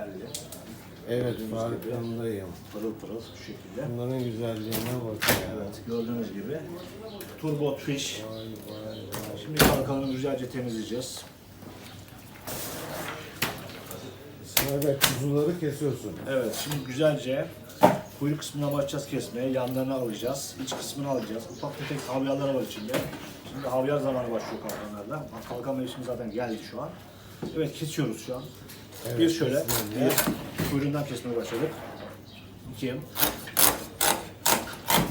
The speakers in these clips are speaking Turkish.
değerli. Evet farkındayım. Pırıl pırıl şu şekilde. Bunların güzelliğine bak ya. Evet gördüğünüz gibi. Turbo fish. Vay vay vay. Şimdi kalkanı güzelce temizleyeceğiz. Evet kuzuları kesiyorsun. Evet şimdi güzelce kuyruk kısmına başlayacağız kesmeye. Yanlarını alacağız. iç kısmını alacağız. Ufak tefek havyarlar var içinde. Şimdi havyar zamanı başlıyor kalkanlarda. Kalkan mevsimi zaten geldi şu an. Evet kesiyoruz şu an. Evet, bir şöyle, bir kuyruğundan kesmeye başladık. İki.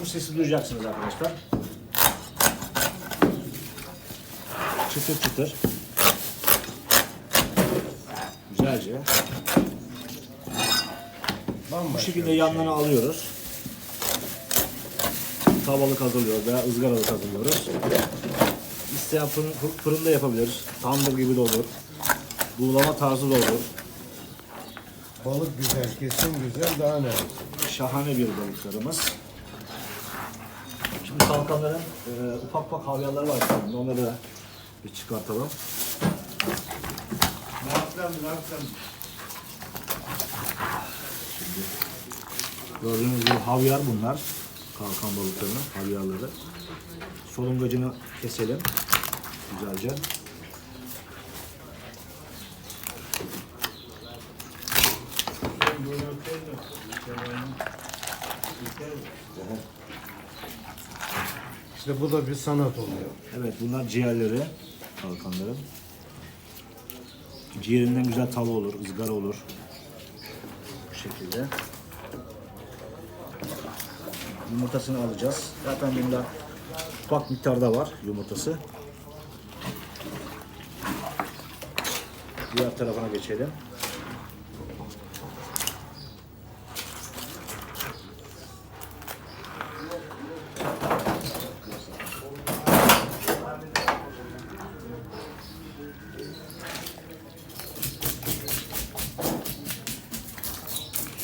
Bu sesi duyacaksınız arkadaşlar. Çıtır çıtır. Güzelce. Bambaşka Bu şekilde bir şey. yanlarına alıyoruz. Tavalık hazırlıyoruz veya ızgaralık hazırlıyoruz. İsteyen fırın, fırında yapabiliriz. Tandır gibi de olur. Buğulama tarzı da olur. Balık güzel, kesim güzel, daha ne olsun. Şahane bir balıklarımız. Şimdi kalkanların e, ufak ufak havyarları var. Şimdi Onları da bir çıkartalım. Ne yapacağım, ne yapacağım? Gördüğünüz gibi havyar bunlar. Kalkan balıklarının havyarları. Solungacını keselim. Güzelce. İşte bu da bir sanat oluyor. Evet bunlar ciğerleri kalkanların. Ciğerinden güzel tava olur, ızgara olur. Bu şekilde. Yumurtasını alacağız. Zaten bunda ufak miktarda var yumurtası. Diğer tarafına geçelim.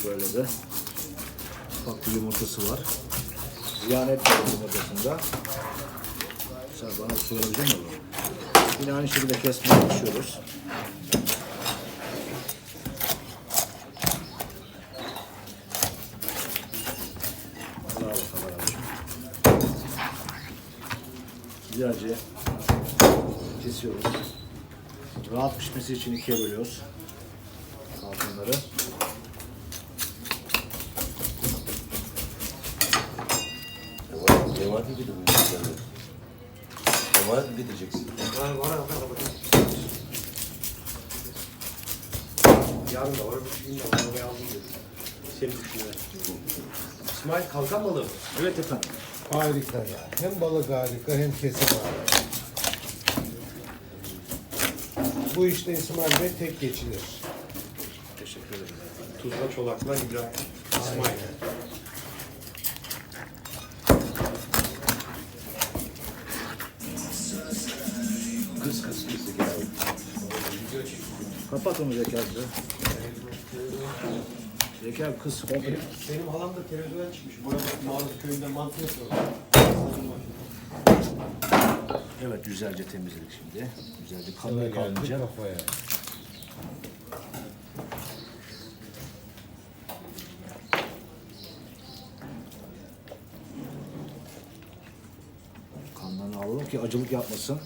Şöyle de bir yumurtası var. Ziyan etmiyorum yumurtasında. Sen bana söyleyebilir misin? Yine aynı şekilde kesmeye kameracığım. Güzelce kesiyoruz. Rahat pişmesi için ikiye bölüyoruz. Kalkanları. Cemaat gibi de bu işlerle. Cemaat mi gideceksin? Yarın da var, bir gün de var. Aldım. Seni düşünüyor. İsmail kalkan balığı mı? Evet efendim. Harika ya. Hem balık harika hem kesim harika. Bu işte İsmail Bey tek geçilir. Teşekkür ederim. Tuzla çolakla İbrahim. İsmail. Kız kız kız. Kapat onu Zeki abi. Zeki abi kız komple. Benim halam da televizyona çıkmış. Bu arada Mağruz köyünde mantı yapıyor. Evet güzelce temizledik şimdi. Güzelce Sıra kanlı Kanlarını alalım ki acılık yapmasın.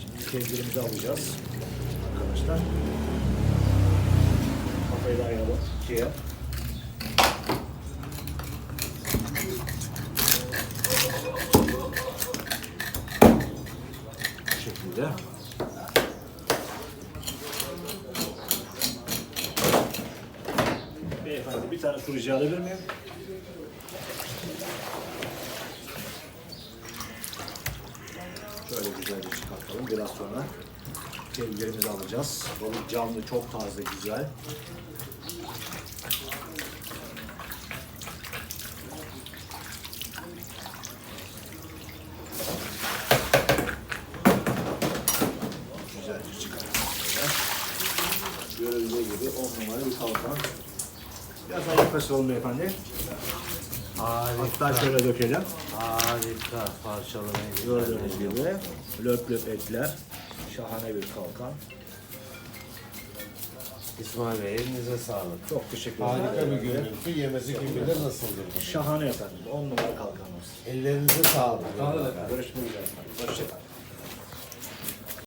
Şimdi kevgirimizi alacağız arkadaşlar. Kafayı da ayıralım ikiye. Şekilde. Beyefendi bir tane kuru rica miyim? Şöyle güzelce çıkartalım. Biraz sonra kevgirimizi alacağız. Balık canlı, çok taze, güzel. Görüldüğü gibi 10 numara bir kalkan. Biraz daha yaklaşalım beyefendi. Hatta şöyle dökelim. Harika parçaları. Gördüğünüz gibi löp löp etler. Şahane bir kalkan. İsmail Bey elinize sağlık. Çok teşekkür ederim. Harika bir görüntü. Yemesi kim bilir nasıldır bu. Şahane efendim. 10 numara kalkanımız. Ellerinize sağlık. Görüşmek üzere efendim. Hoşçakalın.